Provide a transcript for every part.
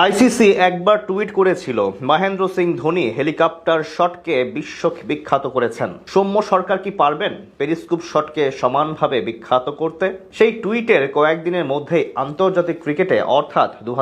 ICC একবার tweet করেছিল, Mahendra Singh Dhoni helicopter শটকে বিশ্ব বিখ্যাত করেছেন। সৌম্য সরকার কি পারবেন পেরিস্কোপ শটকে সমানভাবে বিখ্যাত করতে? সেই টুইটের কয়েকদিনের মধ্যেই আন্তর্জাতিক ক্রিকেটে, অর্থাৎ দু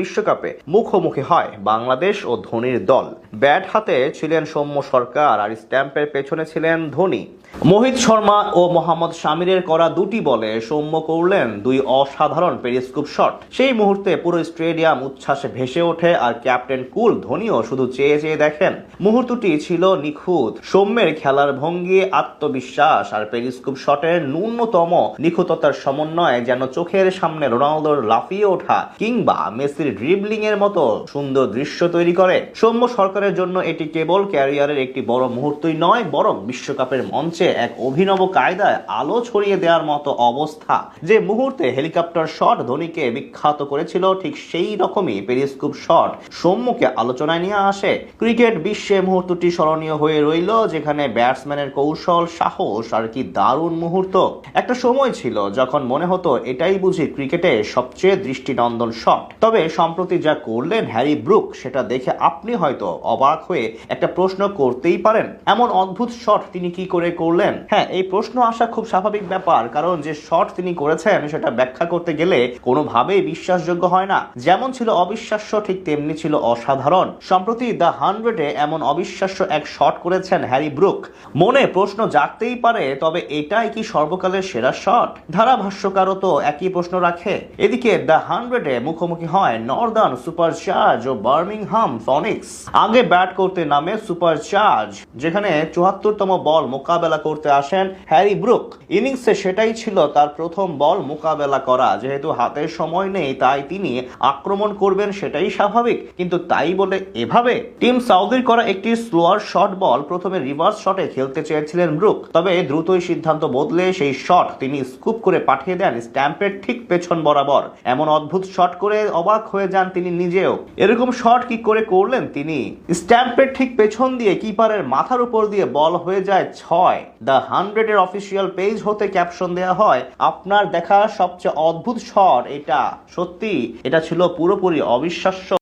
বিশ্বকাপে, মুখোমুখি হয় বাংলাদেশ ও ধোনির দল। ব্যাট হাতে ছিলেন সৌম্য সরকার আর স্ট্যাম্পের পেছনে ছিলেন ধোনি। মোহিত শর্মা ও মোহাম্মদ শামিরের করা দুটি বলে সৌম্য করলেন দুই অসাধারণ পেরিস্কোপ শট। সেই মুহূর্তে পুরো স্টেডিয়াম উচ্ছ্বাসে ভেসে ওঠে আর ক্যাপ্টেন কুল ধোনিও শুধু চেয়ে চেয়ে দেখেন। মুহূর্তটি ছিল নিখুঁত। সৌম্যের খেলার ভঙ্গি, আত্মবিশ্বাস আর পেরিস্কোপ শটের ন্যূনতম নিখুঁততার সমন্বয়ে যেন চোখের সামনে রোনালদোর লাফিয়ে ওঠা কিংবা মেসির ড্রিবলিং এর মতো সুন্দর দৃশ্য তৈরি করে। সৌম্য সরকারের জন্য এটি কেবল ক্যারিয়ারের একটি বড় মুহূর্তই নয়, বরং বিশ্বকাপের মঞ্চে এক অভিনব কায়দায় আলো ছড়িয়ে দেওয়ার মতো অবস্থা যে মুহূর্তে হেলিকপ্টার শট ধোনিকে বিখ্যাত করেছিল, ঠিক সেই রকমই পেরিস্কোপ শট সৌম্যকে আলোচনায় নিয়ে আসে। ক্রিকেট বিশ্বে মুহূর্তটি স্মরণীয় হয়ে রইল, যেখানে ব্যাটসম্যানের কৌশল, সাহস আর কি দারুণ মুহূর্ত। একটা সময় ছিল যখন মনে হতো এটাই বুঝি ক্রিকেটে সবচেয়ে দৃষ্টিনন্দন শট। তবে সম্প্রতি যা করলেন হ্যারি ব্রুক, সেটা দেখে আপনি হয়তো অবাক হয়ে একটা প্রশ্ন করতেই পারেন, এমন অদ্ভুত শট তিনি কি করে করলেন হ্যাঁ এই প্রশ্ন আসা খুব স্বাভাবিক ব্যাপার, কারণ যে শট তিনি করেছেন সেটা ব্যাখ্যা করতে গেলে কোনোভাবেই বিশ্বাসযোগ্য হয় না। যেমন ছিল অবিশ্বাস্য, ঠিক তেমনি ছিল অসাধারণ। সম্প্রতি দ্য হান্ড্রেডে এমন অবিশ্বাস্য এক শট করেছেন হ্যারি ব্রুক। মনে প্রশ্ন জাগতেই পারে, তবে এটাই কি সর্বকালের সেরা শট ধারা ধারাভাষ্যকারও তো একই প্রশ্ন রাখে। এদিকে দ্য হান্ড্রেডে মুখোমুখি হয় নর্দার্ন সুপার চার্জ ও বার্মিংহাম ফনিক্স। আগে ব্যাট করতে নামে সুপার চার্জ যেখানে চুয়াত্তরতম বল মোকাবেলা করতে আসেন হ্যারি ব্রুক। ইনিংসে সেটাই ছিল তার প্রথম বল মোকাবেলা করা। যেহেতু হাতে সময় নেই, তাই তিনি আক্রমণ করবেন সেটাই স্বাভাবিক। কিন্তু তাই বলে এভাবে টিম সাউদির করা একটি স্লোয়ার শট বল প্রথমে রিভার্স শটে খেলতে চেয়েছিলেন ব্রুক। তবে দ্রুতই সিদ্ধান্ত বদলে সেই শট তিনি স্কুপ করে পাঠিয়ে দেন স্ট্যাম্পের ঠিক পেছন বরাবর। এমন অদ্ভুত শট করে অবাক হয়ে যান তিনি নিজেও। এরকম শট কি করে করলেন তিনি? স্ট্যাম্পের ঠিক পেছন দিয়ে কিপারের মাথার উপর দিয়ে বল হয়ে যায় ছয়। দ্য হান্ড্রেডের অফিসিয়াল পেজ হতে ক্যাপশন দেওয়া হয়, আপনার দেখা সবচেয়ে অদ্ভুত শট এটা। সত্যি, এটা ছিল পুরোপুরি অবিশ্বাস্য।